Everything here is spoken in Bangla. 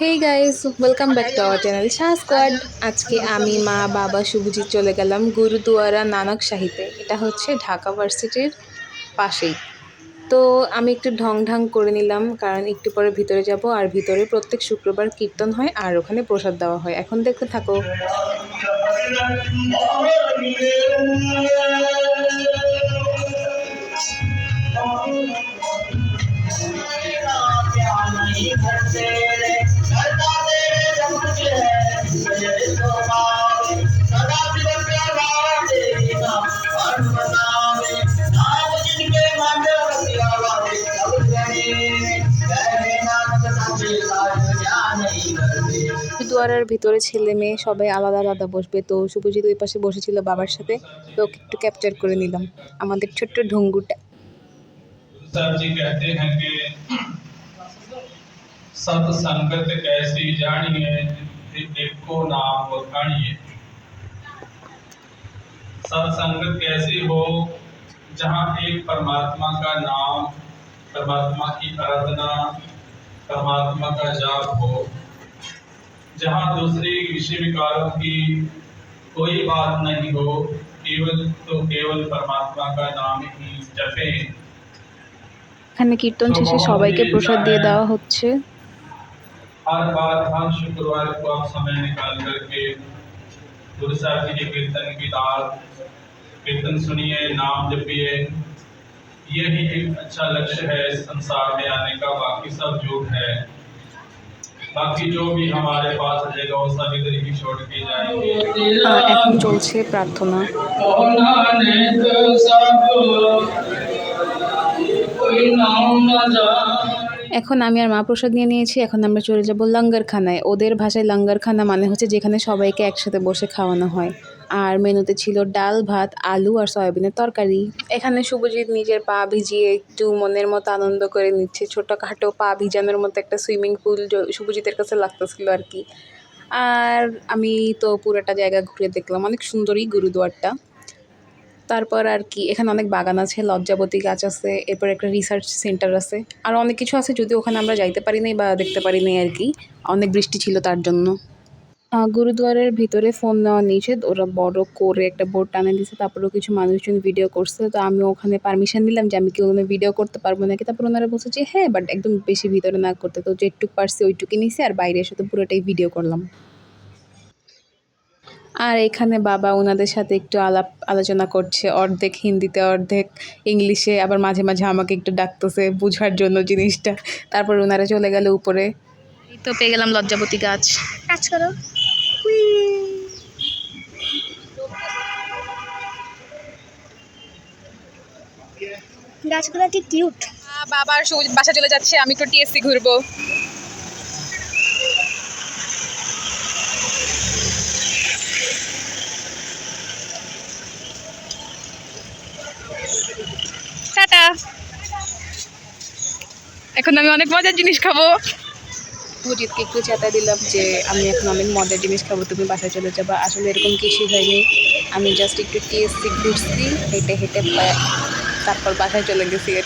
Hey guys welcome back to our channel Shah squad আজকে আমি, মা, বাবা, শুভজিৎ চলে গেলাম গুরুদুয়ারা নানক শাহিতে এটা হচ্ছে ঢাকা ভার্সিটির পাশেই। তো আমি একটু ঢং ঢং করে নিলাম, কারণ একটু পরে ভিতরে যাব, আর ভিতরে প্রত্যেক শুক্রবার কীর্তন হয়, আর ওখানে প্রসাদ দেওয়া হয়। এখন দেখতে থাকো। গুরুদুয়ারার ভিতরে ছেলে মেয়ে সবাই আলাদা আলাদা বসবে তো শুভজিৎ ওই পাশে বসেছিল বাবার সাথে তো ওকে একটু ক্যাপচার করে নিলাম আমাদের ছোট্ট ঢঙ্গুটা सर जी कहते हैं कि सत्संगत कैसी जानिए देखो नाम बखानिए सत्संगत कैसी हो जहाँ एक परमात्मा का नाम परमात्मा की आराधना परमात्मा का जाप हो जहाँ दूसरी विषय विकारों की कोई बात नहीं हो केवल तो केवल परमात्मा का नाम ही जपें এখানে কীর্তন শেষে সবাইকে প্রসাদ দিয়ে দেওয়া হচ্ছে हर बार हर शुक्रवार को आप समय निकाल करके गुरु साहब जी के कीर्तन की दाल कीर्तन सुनिए नाम जपिए यही एक अच्छा लक्ष्य है इस संसार में आने का बाकी सब झूठ है बाकी जो भी हमारे पास रहेगा वो सब इधर ही छोड़ के जाएंगे আর এখন চলছে প্রার্থনা नानक सब कोई नाम न जाने এখন আমি আর মা প্রসাদ নিয়ে নিয়েছি এখন আমরা চলে যাব লঙ্গরখানায় ওদের ভাষায় লঙ্গরখানা মানে হচ্ছে যেখানে সবাইকে একসাথে বসে খাওয়ানো হয় আর মেনুতে ছিল ডাল, ভাত, আলু আর সয়াবিনের তরকারি। এখানে শুভজিৎ নিজের পা ভিজিয়ে একটু মনের মতো আনন্দ করে নিচ্ছে। ছোটোখাটো পা ভিজানোর মতো একটা সুইমিং পুল শুভজিতের কাছে লাগতেছিল আর কি। আর আমি তো পুরোটা জায়গা ঘুরে দেখলাম। অনেক সুন্দরই গুরুদুয়ারটা। তারপর আর কি, এখানে অনেক বাগান আছে, লজ্জাবতী গাছ আছে, এরপর একটা রিসার্চ সেন্টার আছে। আর অনেক কিছু আছে যদি ওখানে আমরা যাইতে পারি নাই বা দেখতে পারি নাই আর কি। অনেক বৃষ্টি ছিল তার জন্য। গুরুদুয়ারের ভিতরে ফোন নেওয়া নিষেধ। ওরা বড় করে একটা বোর্ড টানে দিয়েছে তারপরেও কিছু মানুষজন ভিডিও করছে। তো আমি ওখানে পারমিশন নিলাম যে আমি কি ওখানে ভিডিও করতে পারব নাকি? তারপর ওনারা বলছে যে হ্যাঁ বাট একদম বেশি ভিতরে না করতে। তো যেটুক পারছি ওইটুকু নিয়েছি আর বাইরে এসে তো পুরোটাই ভিডিও করলাম। আর এখানে বাবা ওনাদের সাথে একটু আলাপ আলোচনা করছে অর্ধেক হিন্দিতে অর্ধেক ইংলিশে আবার মাঝে মাঝে আমাকে একটু ডাকতেছে বোঝার জন্য জিনিসটা। তারপর ওনারা চলে গেল উপরে। তো পেয়ে গেলাম লজ্জাবতী গাছ। কাজ করো। গাছগুলো কি কিউট বাবার বাসা চলে যাচ্ছে, আমি একটু টিএসসি ঘুরবো। টাটা। এখন আমি অনেক মজার জিনিস খাব। ভুজিতকে একটু চেতা দিলাম যে, আমি এখন অনেক মজার জিনিস খাব, তুমি বাসায় চলে যাবা আসলে এরকম কিছুই হয়নি আমি জাস্ট একটু টিএসসি ঘুরছি হেঁটে হেঁটে, তারপর বাসায় চলে গেছি আর।